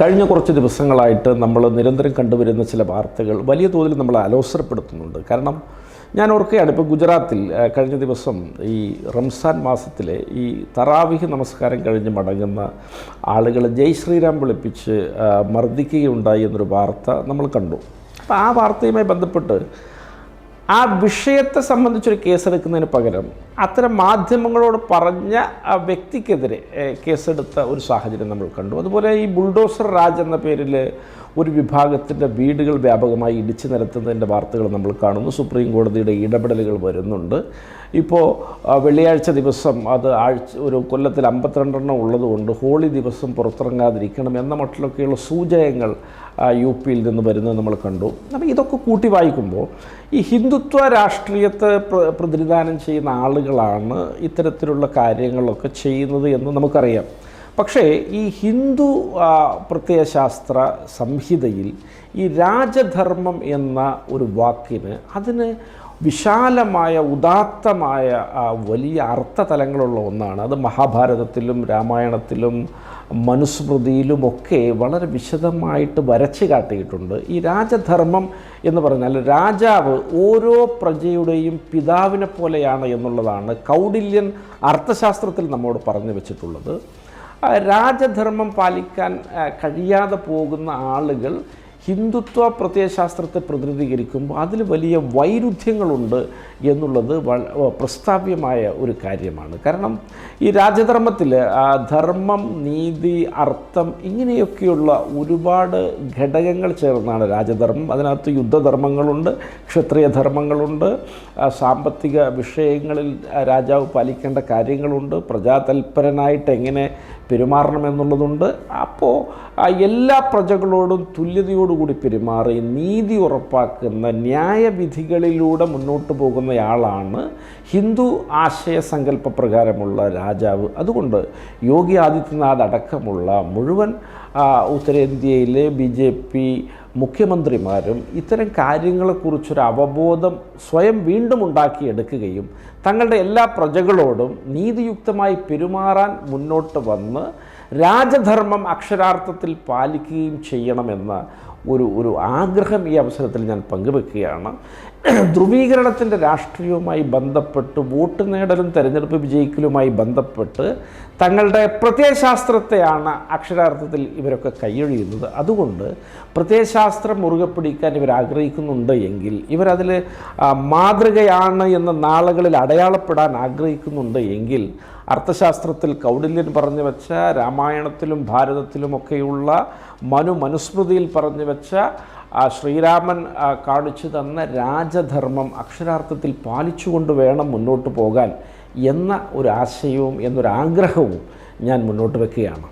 കഴിഞ്ഞ കുറച്ച് ദിവസങ്ങളായിട്ട് നമ്മൾ നിരന്തരം കണ്ടുവരുന്ന ചില വാർത്തകൾ വലിയ തോതിൽ നമ്മൾ അലോസരപ്പെടുത്തുന്നുണ്ട്. കാരണം ഞാൻ ഓർക്കുകയാണ് ഇപ്പോൾ ഗുജറാത്തിൽ കഴിഞ്ഞ ദിവസം ഈ റംസാൻ മാസത്തിലെ ഈ തറാവിഹ് നമസ്കാരം കഴിഞ്ഞ് മടങ്ങുന്ന ആളുകൾ ജയ് ശ്രീരാം വിളിപ്പിച്ച് മർദ്ദിക്കുകയുണ്ടായി എന്നൊരു വാർത്ത നമ്മൾ കണ്ടു. അപ്പോൾ ആ വാർത്തയുമായി ബന്ധപ്പെട്ട് ആ വിഷയത്തെ സംബന്ധിച്ചൊരു കേസെടുക്കുന്നതിന് പകരം അത്തരം മാധ്യമങ്ങളോട് പറഞ്ഞ ആ വ്യക്തിക്കെതിരെ കേസെടുത്ത ഒരു സാഹചര്യം നമ്മൾ കണ്ടു. അതുപോലെ ഈ ബുൾഡോസർ രാജ് എന്ന പേരിൽ ഒരു വിഭാഗത്തിന്റെ വീടുകൾ വ്യാപകമായി ഇടിച്ചു നിരത്തുന്നതിന്റെ വാർത്തകൾ നമ്മൾ കാണുന്നു. സുപ്രീം കോടതിയുടെ ഇടപെടലുകൾ വരുന്നുണ്ട്. ഇപ്പോൾ വെള്ളിയാഴ്ച ദിവസം അത് ആഴ്ച ഒരു കൊല്ലത്തിൽ അമ്പത്തിരണ്ടെണ്ണം ഉള്ളതുകൊണ്ട് ഹോളി ദിവസം പുറത്തിറങ്ങാതിരിക്കണം എന്ന മട്ടിലൊക്കെയുള്ള ആ, യു പിയിൽ നിന്ന് വരുന്നത് നമ്മൾ കണ്ടു. അപ്പോൾ ഇതൊക്കെ കൂട്ടി വായിക്കുമ്പോൾ ഈ ഹിന്ദുത്വ രാഷ്ട്രീയത്തെ പ്ര- പ്രതിനിധാനം ചെയ്യുന്ന ആളുകളാണ് ഇത്തരത്തിലുള്ള കാര്യങ്ങളൊക്കെ ചെയ്യുന്നത് എന്ന് നമുക്കറിയാം. പക്ഷേ ഈ ഹിന്ദു പ്രത്യയശാസ്ത്ര സംഹിതയിൽ ഈ രാജധർമ്മം എന്ന ഒരു വാക്കിന് അതിന് വിശാലമായ ഉദാത്തമായ വലിയ അർത്ഥതലങ്ങളുള്ള ഒന്നാണ്. അത് മഹാഭാരതത്തിലും രാമായണത്തിലും മനുസ്മൃതിയിലുമൊക്കെ വളരെ വിശദമായിട്ട് വരച്ചു കാട്ടിയിട്ടുണ്ട്. ഈ രാജധർമ്മം എന്ന് പറഞ്ഞാൽ രാജാവ് ഓരോ പ്രജയുടെയും പിതാവിനെ പോലെയാണ് എന്നുള്ളതാണ് കൗടില്യൻ അർത്ഥശാസ്ത്രത്തിൽ നമ്മോട് പറഞ്ഞു വെച്ചിട്ടുള്ളത്. രാജധർമ്മം പാലിക്കാൻ കഴിയാതെ പോകുന്ന ആളുകൾ ഹിന്ദുത്വ പ്രത്യയശാസ്ത്രത്തെ പ്രതിനിധീകരിക്കുമ്പോൾ അതിൽ വലിയ വൈരുദ്ധ്യങ്ങളുണ്ട് എന്നുള്ളത് പ്രസ്താവ്യമായ ഒരു കാര്യമാണ്. കാരണം ഈ രാജധർമ്മത്തിൽ ധർമ്മം നീതി അർത്ഥം ഇങ്ങനെയൊക്കെയുള്ള ഒരുപാട് ഘടകങ്ങൾ ചേർന്നാണ് രാജധർമ്മം. അതിനകത്ത് യുദ്ധധർമ്മങ്ങളുണ്ട് ക്ഷത്രിയ ധർമ്മങ്ങളുണ്ട് സാമ്പത്തിക വിഷയങ്ങളിൽ രാജാവ് പാലിക്കേണ്ട കാര്യങ്ങളുണ്ട് പ്രജാതൽപരനായിട്ട് എങ്ങനെ പെരുമാറണമെന്നുള്ളതുണ്ട്. അപ്പോൾ എല്ലാ പ്രജകളോടും തുല്യതയോടുകൂടി പെരുമാറി നീതി ഉറപ്പാക്കുന്ന ന്യായവിധികളിലൂടെ മുന്നോട്ട് പോകുന്നയാളാണ് ഹിന്ദു ആശയ സങ്കല്പ പ്രകാരമുള്ള രാജാവ്. അതുകൊണ്ട് യോഗി ആദിത്യനാഥ് അടക്കമുള്ള മുഴുവൻ ഉത്തരേന്ത്യയിലെ ബി ജെ പി മുഖ്യമന്ത്രിമാരും ഇത്തരം കാര്യങ്ങളെക്കുറിച്ചൊരു അവബോധം സ്വയം വീണ്ടും ഉണ്ടാക്കിയെടുക്കുകയും തങ്ങളുടെ എല്ലാ പ്രജകളോടും നീതിയുക്തമായി പെരുമാറാൻ മുന്നോട്ട് വന്ന് രാജധർമ്മം അക്ഷരാർത്ഥത്തിൽ പാലിക്കുകയും ചെയ്യണമെന്ന ഒരു ഒരു ആഗ്രഹം ഈ അവസരത്തിൽ ഞാൻ പങ്കുവെക്കുകയാണ്. ധ്രുവീകരണത്തിന്റെ രാഷ്ട്രീയവുമായി ബന്ധപ്പെട്ട് വോട്ട് നേടലും തെരഞ്ഞെടുപ്പ് വിജയിക്കലുമായി ബന്ധപ്പെട്ട് തങ്ങളുടെ പ്രത്യയശാസ്ത്രത്തെയാണ് അക്ഷരാർത്ഥത്തിൽ ഇവരൊക്കെ കൈയൊഴിയുന്നത്. അതുകൊണ്ട് പ്രത്യയശാസ്ത്രം മുറുകെ പിടിക്കാൻ ഇവർ ആഗ്രഹിക്കുന്നുണ്ട് എങ്കിൽ ഇവരതിൽ മാതൃകയാണ് എന്ന നാളുകളിൽ അടയാളപ്പെടാൻ ആഗ്രഹിക്കുന്നുണ്ട് എങ്കിൽ അർത്ഥശാസ്ത്രത്തിൽ കൗടില്യൻ പറഞ്ഞു വെച്ച രാമായണത്തിലും ഭാരതത്തിലുമൊക്കെയുള്ള മനു മനുസ്മൃതിയിൽ പറഞ്ഞു വെച്ച ശ്രീരാമൻ കാണിച്ചു തന്ന രാജധർമ്മം അക്ഷരാർത്ഥത്തിൽ പാലിച്ചുകൊണ്ട് വേണം മുന്നോട്ട് പോകാൻ എന്ന ഒരു ആശയവും എന്നൊരാഗ്രഹവും ഞാൻ മുന്നോട്ട് വെക്കുകയാണ്.